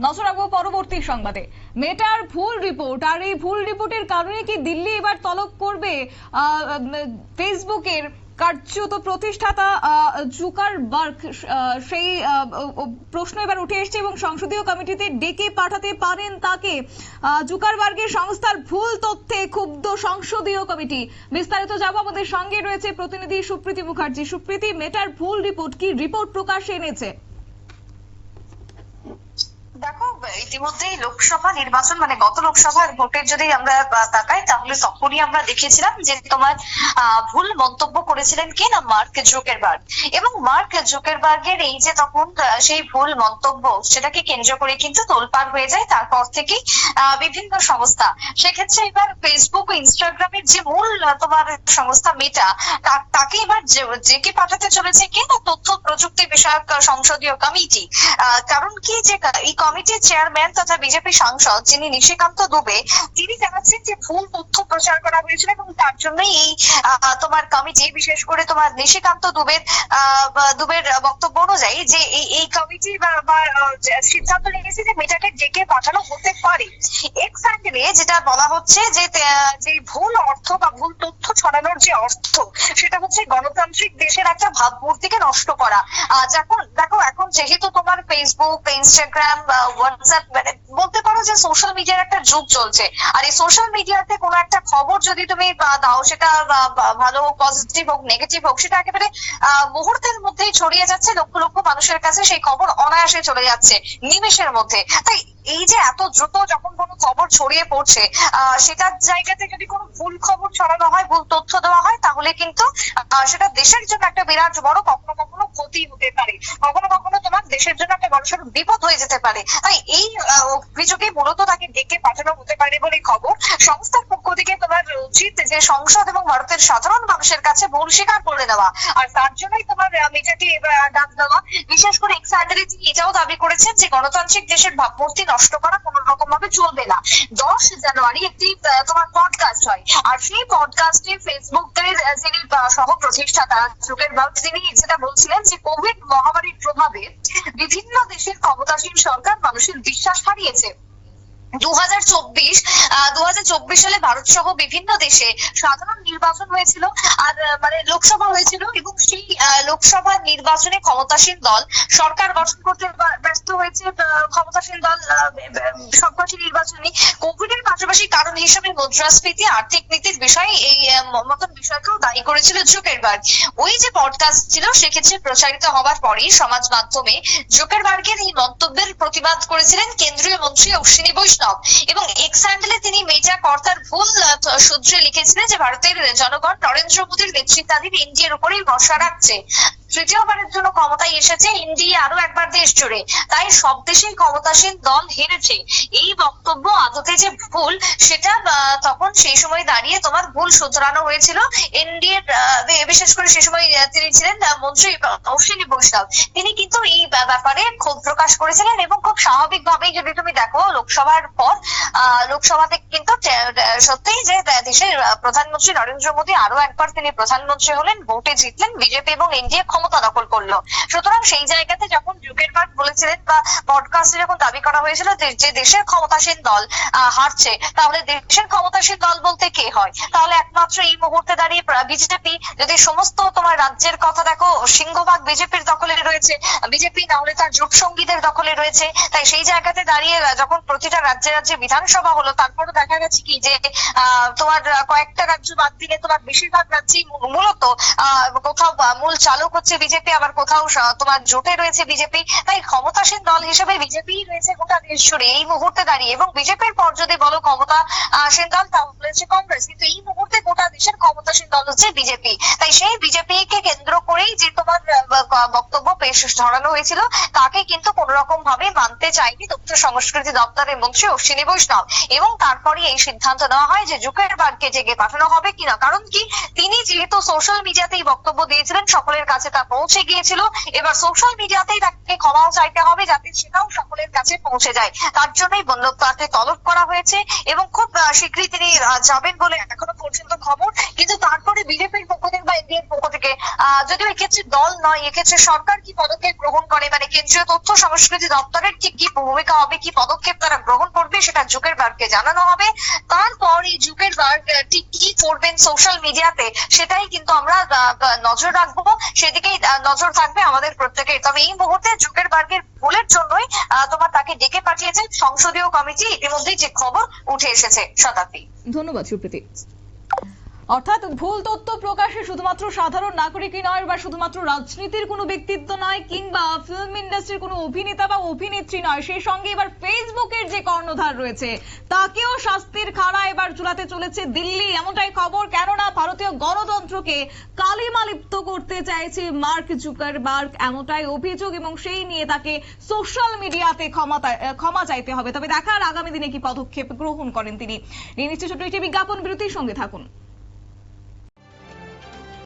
নজর রাখব পরবর্তী সংবাদে। মেটার ভুল রিপোর্ট আর এই ভুল রিপোর্টের কারণে কি দিল্লি এবার তলব করবে? ফেসবুকের কার্যত প্রতিষ্ঠাতা জুকার জুকারবার্গ সেই প্রশ্ন এবার উঠে এসেছে এবং সংসদীয় কমিটিতে ডেকে পাঠাতে পারেন তাকে। আহ, জুকারবার্গের সংস্থার ভুল তথ্যে ক্ষুব্ধ সংসদীয় কমিটি। বিস্তারিত যাব আমাদের সঙ্গে রয়েছে প্রতিনিধি সুপ্রীতি মুখার্জি। সুপ্রীতি মেটার ভুল রিপোর্ট কি? রিপোর্ট প্রকাশ্যে এনেছে। দেখো ইতিমধ্যেই লোকসভা নির্বাচন মানে গত লোকসভার ভোটের যদি আমরা তাকাই, তাহলে তখনই আমরা দেখেছিলাম যে তোমার ভুল মন্তব্য করেছিলেন কে না? Mark Zuckerberg. এবং মার্ক জোকেরবার্গের এই যে তখন সেই ভুল মন্তব্য, সেটাকে কেন্দ্র করে কিন্তু তোলপাড় হয়ে যায়, তারপর থেকেই বিভিন্ন সংস্থা। সেক্ষেত্রে এবার ফেসবুক ইনস্টাগ্রামের যে মূল তোমার সংস্থা মেটা তাকে এবার যে- জেকে পাঠাতে চলেছে কে না? তথ্য প্রযুক্তি বিষয়ক সংসদীয় কমিটি। কারণ কি যে, এই কমিটির চেয়ারম্যান তথা বিজেপি সাংসদ যিনি নিশিকান্ত দুবে, তিনি জানাচ্ছেন যে ভুল তথ্য প্রচার করা হয়েছিল এবং তার জন্যই এই তোমার কমিটি, বিশেষ করে তোমার নিশিকান্ত দুবের দুবের বক্তব্য অনুযায়ী যে এই এই কমিটি বা সিদ্ধান্ত নিয়েছে যে মেটাকে ডেকে পাঠানো হতে পারে। এক্স অ্যাঙ্গেলে যেটা বলা হচ্ছে যে যে ভুল অর্থ বা ভুল তথ্য ছড়ানোর যে অর্থ, সেটা হচ্ছে গণতান্ত্রিক দেশের একটা ভাবমূর্তিকে নষ্ট করা। যখন দেখো, এখন যেহেতু তোমার ফেসবুক ইনস্টাগ্রাম হোয়াটসঅ্যাপ মানে বলতে পারো যে সোশ্যাল মিডিয়ার একটা যুগ চলছে। আর এই সোশ্যাল মিডিয়াতে কোনো একটা খবর যদি তুমি দাও, সেটা ভালো হোক পজিটিভ হোক নেগেটিভ হোক, সেটা একেবারে মুহূর্তের মধ্যেই ছড়িয়ে যাচ্ছে লক্ষ লক্ষ মানুষের কাছে। সেই খবর অনায়াসে চলে যাচ্ছে নিমেষের মধ্যে। তাই এই যে এত দ্রুত যখন কোনো খবর ছড়িয়ে পড়ছে সেটার জায়গাতে যদি কোনো ভুল খবর ছড়ানো হয়, ভুল তথ্য দেওয়া হয়, তাহলে কিন্তু সেটা দেশের জন্য একটা বিরাট বড় কখনো কখনো ক্ষতি হতে পারে। কখনো কখনো তোমার দেশের জন্য একটা বড়সড় বিপদ হয়ে যেতে পারে। তাই এই অভিযোগে মূলত তাকে ডেকে পাঠানো হতে পারে বলে খবর। সংস্থার পক্ষ থেকে তোমার উচিত যে সংসদ এবং ভারতের সাধারণ মানুষের কাছে ভুল স্বীকার করে দেওয়া আর তার জন্যই তোমার মেটাকে ডাক দেওয়া। বিশেষ করে তিনি এটাও দাবি করেছেন যে গণতান্ত্রিক দেশের ভাবমূর্তি নষ্ট করা কোনো রকম ভাবে চলবে না। দশ জানুয়ারি একটি তোমার পডকাস্ট হয়। আর সেই পডকাস্টে ফেসবুকের যিনি সহ প্রতিষ্ঠাতা জুকেরবার্গ তিনি যেটা বলছিলেন যে কোভিড মহামারীর প্রভাবে বিভিন্ন দেশের ক্ষমতাসীন সরকার মানুষের বিশ্বাস হারিয়েছে। দু হাজার চব্বিশ দু হাজার চব্বিশ সালে ভারত সহ বিভিন্ন দেশে সাধারণ নির্বাচন হয়েছিল আর মানে লোকসভা হয়েছিল এবং সেই লোকসভা নির্বাচনে ক্ষমতাসীন দল সরকার গঠন করতে ব্যস্ত হয়েছে ক্ষমতাসীন দল কোভিড এর পাশাপাশি কারণ হিসেবে মুদ্রাস্ফীতি, আর্থিক নীতির বিষয়ে এই মতন বিষয়কেও দায়ী করেছিল জুকেরবার্গ। ওই যে পডকাস্ট ছিল, সেক্ষেত্রে প্রচারিত হওয়ার পরেই সমাজ মাধ্যমে জুকেরবার্গের এই মন্তব্যের প্রতিবাদ করেছিলেন কেন্দ্রীয় মন্ত্রী অশ্বিনী বৈষ্ণব। এবং এক্সান্ডেলে তিনি মেজা কর্তার ভুল সূত্রে লিখেছিলেন যে ভারতের জনগণ নরেন্দ্র মোদীর নেতৃত্বাধীন এনডিএর উপরেই ভরসা রাখছে। তৃতীয়বারের জন্য ক্ষমতায় এসেছে ইন্ডিয়া আরও একবার দেশ জুড়ে। তাই সব দেশেই ক্ষমতাসীন দল হেরেছে। এই বক্তব্য আদতে যে ভুল, সেটা তখন সেই সময় দাঁড়িয়ে তোমার ভুল শুধরানো হয়েছিল। এনডিএর বিশেষ করে সে সময় তিনি ছিলেন মন্ত্রী অশ্বিনী বৈষ্ণব। তিনি কিন্তু এই ব্যাপারে ক্ষোভ প্রকাশ করেছিলেন এবং খুব স্বাভাবিকভাবেই যদি তুমি দেখো লোকসভার পর লোকসভাতে কিন্তু সত্যিই যে দেশের প্রধানমন্ত্রী নরেন্দ্র মোদী আরও একবার তিনি প্রধানমন্ত্রী হলেন, ভোটে জিতলেন। বিজেপি এবং এনডিএ ক্ষমতা দখল করল। সুতরাং সেই জায়গাতে যখন জুকেরবার্গ বলেছিলেন বা পডকাস্টে যখন দাবি করা হয়েছিল যে- দেশের ক্ষমতাসীন দল হারছে, তাহলে দেশের ক্ষমতাসীন দল বলতে কে হয়? তাহলে একমাত্র এই মুহূর্তে দাঁড়িয়ে বিজেপি, যদি সমস্ত তোমার রাজ্যের কথা দেখো, সিংহভাগ বিজেপির দখলে রয়েছে, বিজেপি না হলে তার জোট সঙ্গীদের দখলে রয়েছে, তাই সেই জায়গাতে দাঁড়িয়ে যখন প্রতিটা রাজ্যে রাজ্যে বিধানসভা হলো তারপরে দেখা গেছে কি যে তোমার কয়েকটা রাজ্য বাদ দিলে তোমার বেশিরভাগ রাজ্যেই মূলত কোথাও মূল চালক হচ্ছে বিজেপি, আবার কোথাও তোমার জোটে রয়েছে বিজেপি, তাই ক্ষমতাসীন দল হিসেবে বিজেপি রয়েছে গোটা দেশ জুড়ে এই মুহূর্তে দাঁড়িয়ে। এবং বিজেপির পর যদি বলো ক্ষমতাসীন দল, তাহলে হচ্ছে কংগ্রেস। কিন্তু এই মুহূর্তে গোটা দেশের ক্ষমতাসীন দল হচ্ছে বিজেপি। তাই সেই বিজেপি কে কেন্দ্র করেই যে তোমার বক্তব্য পেশ ধরানো হয়েছিল, তাকে কিন্তু কোন রকম ভাবে মানতে চায়নি তথ্য সংস্কৃতি দপ্তরের মন্ত্রী অশ্বিনী বৈষ্ণব। এবং তারপরে এই সিদ্ধান্ত নেওয়া হয় যে জুকেরবার্গকে জেগে পাঠানো হবে কিনা। কারণ কি, তিনি যেহেতু সোশ্যাল মিডিয়াতে এই বক্তব্য দিয়েছিলেন, সকলের কাছে তা পৌঁছে গিয়েছিল। এবার সোশ্যাল মিডিয়াতেই তাকে ক্ষমাও চাইতে হবে যাতে সেটাও সকলের কাছে পৌঁছে যায়। তার জন্যই তাকে তলব করা হয়েছে এবং খুব শীঘ্রই তিনি যাবেন বলে এখনও পর্যন্ত খবর। কিন্তু তারপরে বিজেপির পক্ষ থেকে বা এনডিএর পক্ষ থেকে। যদিও এক্ষেত্রে দল নয় এক্ষেত্রে সরকার কি পদক্ষেপ গ্রহণ করে? মানে কেন্দ্রীয় তথ্য সংস্কৃতি দপ্তরের ঠিক কি ভূমিকা হবে? কি পদক্ষেপ তারা গ্রহণ করবে? সেটা জুকেরবার্গকে জানানো হবে। তারপর এই জুকেরবার্গ আহ, ঠিক কি করবেন সোশ্যাল মিডিয়াতে সেটাই কিন্তু আমরা নজর রাখব। সেদিকেই নজর থাকবে আমাদের প্রত্যেকের। তবে এই মুহূর্তে যুগের বার্গের ভুলের জন্যই তোমার তাকে ডেকে পাঠিয়েছে সংসদীয় কমিটি। ইতিমধ্যেই যে খবর উঠে এসেছে শতাব্দী। ধন্যবাদ সুপ্রীতি। অর্থাৎ ভুল তথ্য প্রকাশে শুধুমাত্র সাধারণ নাগরিকই নয় বা শুধুমাত্র রাজনীতির কোনো ব্যক্তিত্ব নয়, কিংবা ফিল্ম ইন্ডাস্ট্রির কোনো অভিনেতা বা অভিনেত্রী নয়, সেই সঙ্গে এবার ফেসবুকের যে কর্ণধার রয়েছে, তাকেও শাস্তির খাড়া এবার চুলাতে চলেছে দিল্লি। এমনটাই খবর, কেননা ভারতীয় গণতন্ত্রকে কালিমা লিপ্ত করতে চাইছে মার্ক জুকারবার্গ। এমনটাই অভিযোগ এবং সেই নিয়ে তাকে সোশ্যাল মিডিয়াতে ক্ষমা ক্ষমা চাইতে হবে। তবে দেখার আগামী দিনে কি পদক্ষেপ গ্রহণ করেন তিনি? নিয়ে নিচ্ছে একটি বিজ্ঞাপন, বিরতির সঙ্গে থাকুন।